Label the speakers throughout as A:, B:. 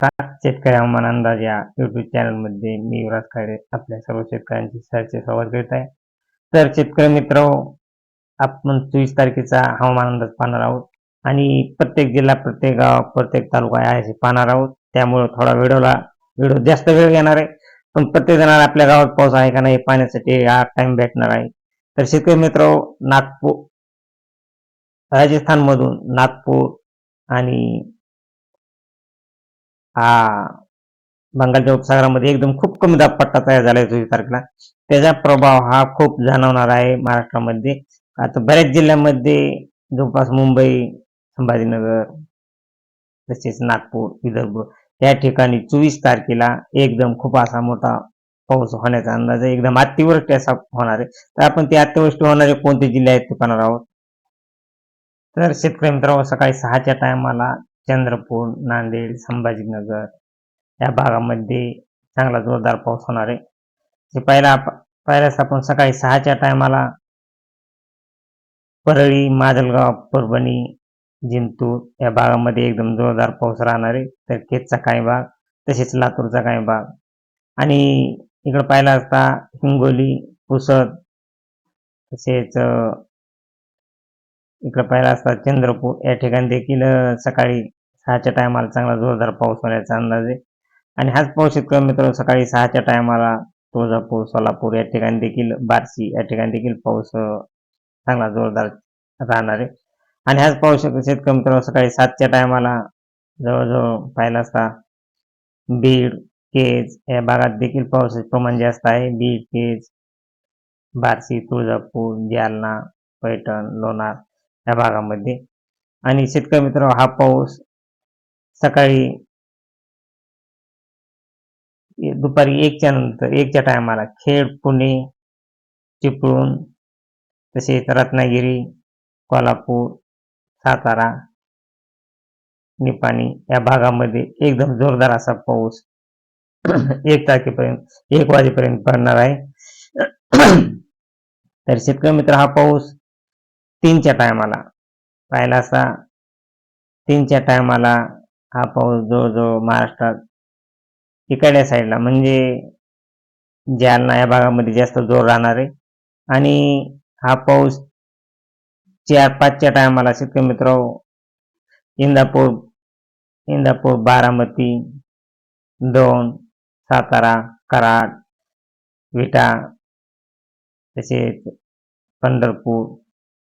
A: शेतकरी हवामान अंदाज या युट्यूब चॅनलमध्ये मी युवराज खाडे आपल्या सर्व शेतकऱ्यांची सहर्ष स्वागत करीत आहे. तर शेतकरी मित्र आपण चोवीस तारखेचा हवामान अंदाज पाहणार आहोत आणि प्रत्येक जिल्हा प्रत्येक गाव प्रत्येक तालुका आहे असे पाहणार आहोत. त्यामुळे थोडा व्हिडिओला व्हिडिओ जास्त वेळ घेणार आहे. पण प्रत्येक जणांना आपल्या गावात पाऊस आहे का नाही पाहण्यासाठी हा टाइम भेटणार आहे. तर शेतकरी मित्र नागपूर राजस्थान मधून नागपूर आणि हा. बंगालच्या उपसागरामध्ये एकदम खूप कमी दाब पट्टा तयार झाला आहे चोवीस तारखेला. त्याचा प्रभाव हा खूप जाणवणार आहे महाराष्ट्रामध्ये. आता बऱ्याच जिल्ह्यांमध्ये जवळपास मुंबई संभाजीनगर तसेच नागपूर विदर्भ या ठिकाणी चोवीस तारखेला एकदम खूप असा मोठा पाऊस होण्याचा अंदाज आहे. एकदम अतिवृष्टी असा होणार आहे. तर आपण ते अतिवृष्टी होणारे कोणते जिल्हे आहेत ते पाहणार आहोत? तर शेतकरी मित्रांनो सकाळी सहाच्या टायमाला चंद्रपूर नांदेड संभाजीनगर या भागामध्ये चांगला जोरदार पाऊस होणार आहे. ते पहिला पहिल्याच आपण सकाळी सहाच्या टायमाला परळी माजलगाव परभणी जिंतूर या भागामध्ये एकदम जोरदार पाऊस राहणार आहे. तर केजचा काही भाग तसेच लातूरचा काही भाग आणि इकडं पाहिला असता हिंगोली पुसद तसेच इकडं पाहिला असता चंद्रपूर. या ठिकाणी देखील सकाळी सहाच्या टायमाला चांगला जोरदार पाऊस होण्याचा अंदाज आहे. आणि हाच पाऊस शेतकरी मित्र सकाळी सहाच्या टायमाला तुळजापूर सोलापूर या ठिकाणी देखील बार्शी या ठिकाणी देखील पाऊस चांगला जोरदार राहणार आहे. आणि हाच पाऊस शेतकरी मित्र सकाळी सातच्या टायमाला जवळजवळ पाहिला असता बीड केज या भागात देखील पावसाचे प्रमाण जास्त आहे. बीड केज बार्शी तुळजापूर जालना पैठण लोणार या भागामध्ये. आणि शेतकरी मित्र हा पाऊस सकाळी दुपारी एकच्या नंतर एकच्या टायमाला खेड पुणे चिपळूण तसेच रत्नागिरी कोल्हापूर सातारा निपाणी या भागामध्ये एकदम जोरदार असा पाऊस एक तारखेपर्यंत एक वाजेपर्यंत पडणार आहे. तर शेतकरी मित्र हा पाऊस तीनच्या टायमाला पाहिला असा. तीनच्या टायमाला हा पाऊस जवळजवळ महाराष्ट्रात इकडल्या साईडला म्हणजे जालना या भागामध्ये जास्त जोर राहणार आहे. आणि हा पाऊस चार पाचच्या टायमाला शेतकरी मित्र इंदापूर इंदापूर बारामती दोन सातारा कराड विटा तसेच पंढरपूर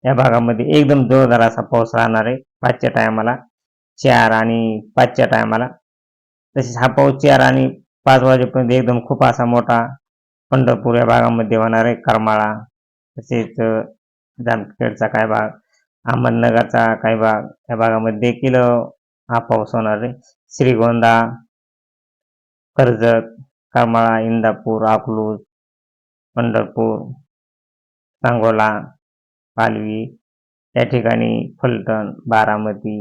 A: या भागामध्ये एकदम जोरदार असा पाऊस राहणार आहे. पाचच्या टायमाला चार आणि पाचच्या टायमाला. तसेच हा पाऊस चार आणि पाच वाजेपर्यंत एकदम खूप असा मोठा पंढरपूर या भागामध्ये होणार आहे. करमाळा तसेच जामखेडचा काय भाग अहमदनगरचा काही भाग या भागामध्ये देखील हा पाऊस होणार आहे. श्रीगोंदा कर्जत करमाळा इंदापूर अकलूज पंढरपूर सांगोला पालवी या ठिकाणी फलटण बारामती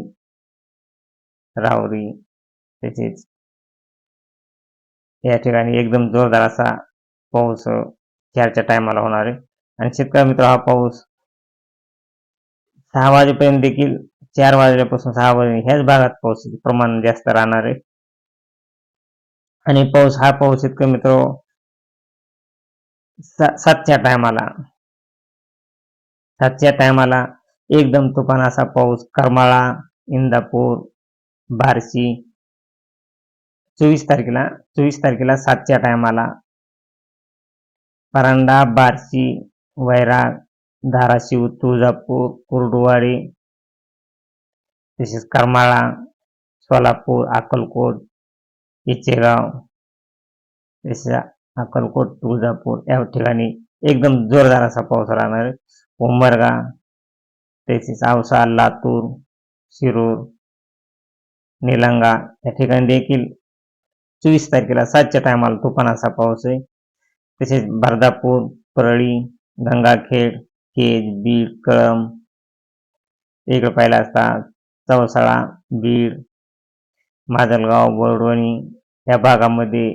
A: रावरी तसेच या ठिकाणी एकदम जोरदार असा पाऊस चारच्या टायमाला होणार आहे. आणि शेतकरी मित्र हा पाऊस सहा वाजेपर्यंत देखील चार वाजल्यापासून सहा वाजे ह्याच भागात पावसाचे प्रमाण जास्त राहणार आहे. आणि पाऊस हा पाऊस शेतकरी मित्र सातच्या टायमाला सातच्या टायमाला एकदम तुफान असा पाऊस करमाळा इंदापूर बार्शी. चोवीस तारखेला चोवीस तारखेला सातच्या टायमाला परांडा बार्शी वैराग धाराशिव तुळजापूर कुर्डुवाडी तसेच करमाळा सोलापूर अक्कलकोट इचेगाव तसेच अक्कलकोट तुळजापूर या ठिकाणी एकदम जोरदार असा पाऊस राहणार उंबरगा तसेच औसा लातूर शिरूर निलंगा या ठिकाणी देखील चोवीस तारखेला सातच्या टायमाला तुफानाचा पाऊस आहे. तसेच बर्दापूर परळी गंगाखेड केज बीड कळम इकडे पाहिला असता चौसाळा बीड माजलगाव बोरडवणी या भागामध्ये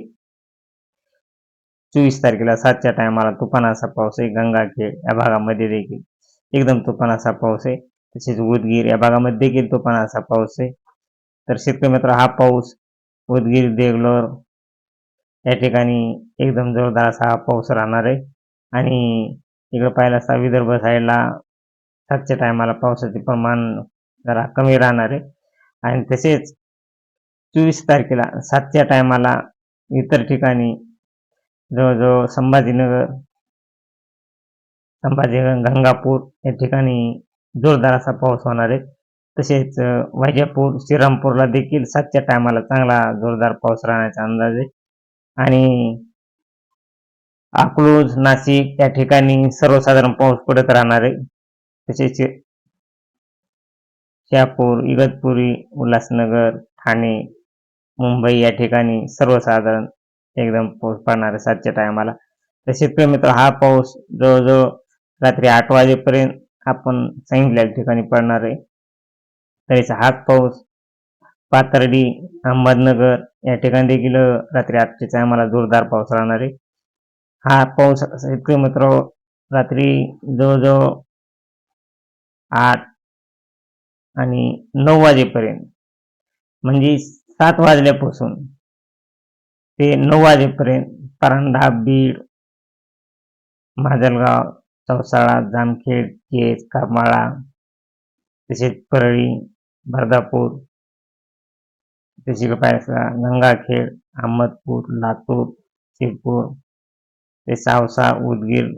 A: चोवीस तारखेला सातच्या टायमाला तुफान असा पाऊस आहे. गंगाखेड या भागामध्ये देखील एकदम तुफान असा पाऊस आहे. तसेच उदगीर या भागामध्ये देखील तुफान असा पाऊस आहे. तर शेतकरी मित्र हा पाऊस उदगीर देगलोर या ठिकाणी एकदम जोरदार असा हा पाऊस राहणार आहे. आणि इकडं पाहिलं असता विदर्भ साईडला सातच्या टायमाला पावसाचे प्रमाण जरा कमी राहणार आहे. आणि तसेच चोवीस तारखेला सातच्या टायमाला इतर ठिकाणी जवळजवळ संभाजीनगर संभाजीनगर गंगापूर या ठिकाणी जोरदार असा पाऊस होणार आहे. तसेच वैजापूर श्रीरामपूरला देखील सातच्या टायमाला चांगला जोरदार पाऊस राहण्याचा अंदाज आहे. आणि अकलूज नाशिक या ठिकाणी सर्वसाधारण पाऊस पडत राहणार आहे. तसेच शहापूर इगतपुरी उल्हासनगर ठाणे मुंबई या ठिकाणी सर्वसाधारण एकदम पाऊस पडणार आहे सातच्या टायमाला. तर शेतकरी मित्र हा पाऊस जवळजवळ रात्री आठ वाजेपर्यंत आपण सांगितल्या ठिकाणी पडणार आहे. तरीचा हाच पाऊस पाथर्डी अहमदनगर या ठिकाणी देखील रात्री आठच्या टायमाला जोरदार पाऊस राहणार आहे. हा पाऊस शेतकरी मित्र रात्री जवळजवळ आठ आणि नऊ वाजेपर्यंत म्हणजे सात वाजल्यापासून ते नऊ वाजेपर्यंत परांडा बीड माजलगाव चौसाळा जामखेड केज करमाळा तसेच परळी बर्दापूर तसे पाहिजे गंगाखेड अहमदपूर लातूर शिरपूर ते सावसा उदगीर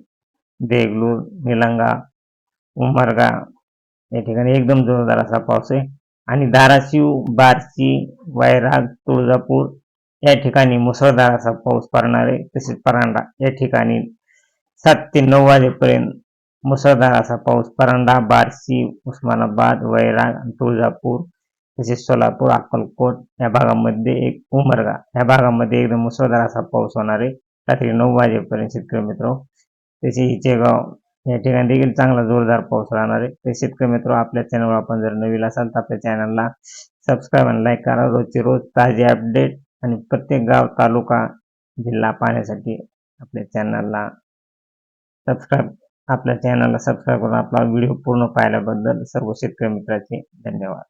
A: देगलूर निलंगा उमरगा या ठिकाणी एकदम जोरदार असा पाऊस आहे आणि धाराशिव बार्शी वैराग तुळजापूर या ठिकाणी मुसळधार असा पाऊस पडणार आहे तसेच परांडा या ठिकाणी सात ते नऊ वाजेपर्यंत मुसळधार असा पाऊस. परांडा बार्शी उस्मानाबाद वैराग आणि तुळजापूर तसेच सोलापूर अक्कलकोट या भागामध्ये एक उमरगा. या भागामध्ये एकदम मुसळधार असा पाऊस होणार आहे रात्री नऊ वाजेपर्यंत शेतकरी मित्र. तसे हिचेगाव या ठिकाणी देखील चांगला जोरदार पाऊस राहणार. आहे तर शेतकरी मित्र आपल्या चॅनलवर आपण जर नवीन असाल तर आपल्या चॅनलला सबस्क्राईब आणि लाईक करा. रोजचे रोज ताजे अपडेट आणि प्रत्येक गाव तालुका जिल्हा पाहण्यासाठी आपल्या चॅनलला सबस्क्राईब आपल्या चॅनलला सबस्क्राईब करून आपला व्हिडिओ पूर्ण पाहिल्याबद्दल सर्व शेतकरी मित्राचे धन्यवाद.